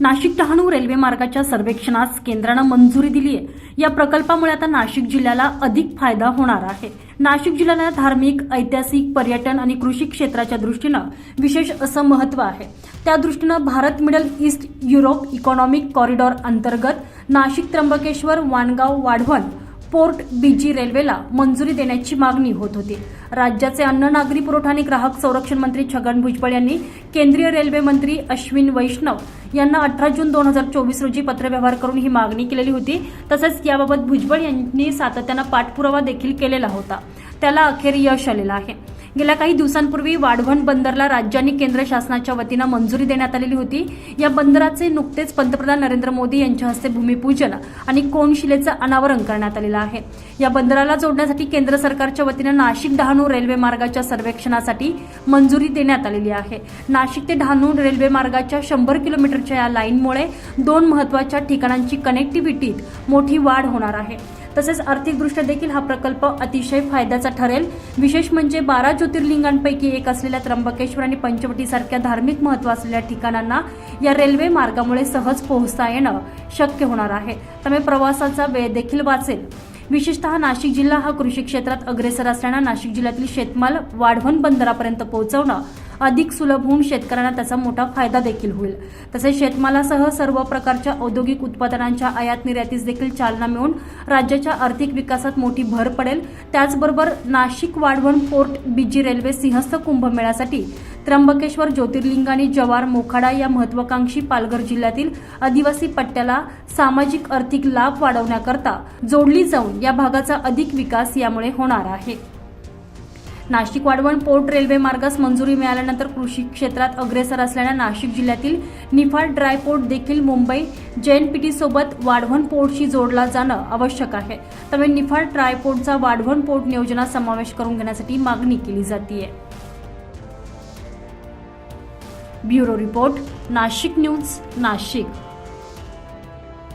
Nashik Dahanu railway मार्गाच्या सर्वेक्षणास केंद्रानं मंजुरी दिली आहे या प्रकल्पामुळे आता नाशिक जिल्ह्याला अधिक फायदा होणार आहे. नाशिक जिल्ह्याला धार्मिक ऐतिहासिक पर्यटन आणि कृषी क्षेत्राच्या दृष्टीनं विशेष असं महत्त्व आहे. त्या दृष्टीनं Bharat middle east Europe economic corridor अंतर्गत नाशिक त्र्यंबकेश्वर वाणगाव वाढवण पोर्ट बीजी रेल्वेला मंजुरी देण्याची मागणी होत होती. राज्याचे अन्न नागरी पुरवठा आणि ग्राहक संरक्षण मंत्री छगन भुजबळ यांनी केंद्रीय रेल्वे मंत्री अश्विन वैष्णव यांना अठरा जून दोन हजार चोवीस रोजी पत्रव्यवहार करून ही मागणी केलेली होती. तसंच याबाबत भुजबळ यांनी सातत्यानं पाठपुरावा देखील केलेला होता. त्याला अखेर यश आलेलं आहे. गेल्या काही दिवसांपूर्वी वाढवण बंदरला राज्य आणि केंद्र शासनाच्या वतीनं मंजुरी देण्यात आलेली होती. या बंदराचे नुकतेच पंतप्रधान नरेंद्र मोदी यांच्या हस्ते भूमिपूजन आणि कोनशिलेचं अनावरण करण्यात आलेलं आहे. या बंदराला जोडण्यासाठी केंद्र सरकारच्या वतीनं नाशिक डहाणू रेल्वे मार्गाच्या सर्वेक्षणासाठी मंजुरी देण्यात आलेली आहे. नाशिक ते डहाणू रेल्वे मार्गाच्या शंभर किलोमीटरच्या या लाईनमुळे दोन महत्त्वाच्या ठिकाणांची कनेक्टिव्हिटीत मोठी वाढ होणार आहे. तसेच आर्थिकदृष्ट्या देखील हा प्रकल्प अतिशय फायद्याचा ठरेल. विशेष म्हणजे बारा ज्योतिर्लिंगांपैकी एक असलेल्या त्र्यंबकेश्वर आणि पंचवटीसारख्या धार्मिक महत्त्व असलेल्या ठिकाणांना या रेल्वे मार्गामुळे सहज पोहोचता येणं शक्य होणार आहे. त्यामुळे प्रवासाचा वेळ देखील वाचेल. विशेषतः नाशिक जिल्हा हा कृषी क्षेत्रात अग्रेसर असल्यानं नाशिक जिल्ह्यातील शेतमाल वाढवण बंदरापर्यंत पोहोचवणं अधिक सुलभ होऊन शेतकऱ्यांना त्याचा मोठा फायदा देखील होईल. तसेच शेतमालासह सर्व प्रकारच्या औद्योगिक उत्पादनांच्या आयात निर्यातीस देखील चालना मिळून राज्याच्या आर्थिक विकासात मोठी भर पडेल. त्याचबरोबर Nashik Vadhavan port BG railway Simhastha कुंभमेळ्यासाठी Trimbakeshwar Jyotirlinga आणि जवार मोखाडा या महत्वाकांक्षी पालघर जिल्ह्यातील आदिवासी पट्ट्याला सामाजिक आर्थिक लाभ वाढवण्याकरता जोडली जाऊन या भागाचा अधिक विकास यामुळे होणार आहे. नाशिक वाढवण पोर्ट रेल्वे मार्गास मंजुरी मिळाल्यानंतर कृषी क्षेत्रात अग्रेसर असल्याने नाशिक जिल्ह्यातील निफाड ड्राय पोर्ट देखील मुंबई जेएनपीटी सोबत वाढवण पोर्टशी जोडला जाणं आवश्यक आहे. त्यामुळे निफाड ड्राय पोर्टचा वाढवण पोर्ट नियोजनात समावेश करून घेण्यासाठी मागणी केली जाते bureau report Nashik news Nashik.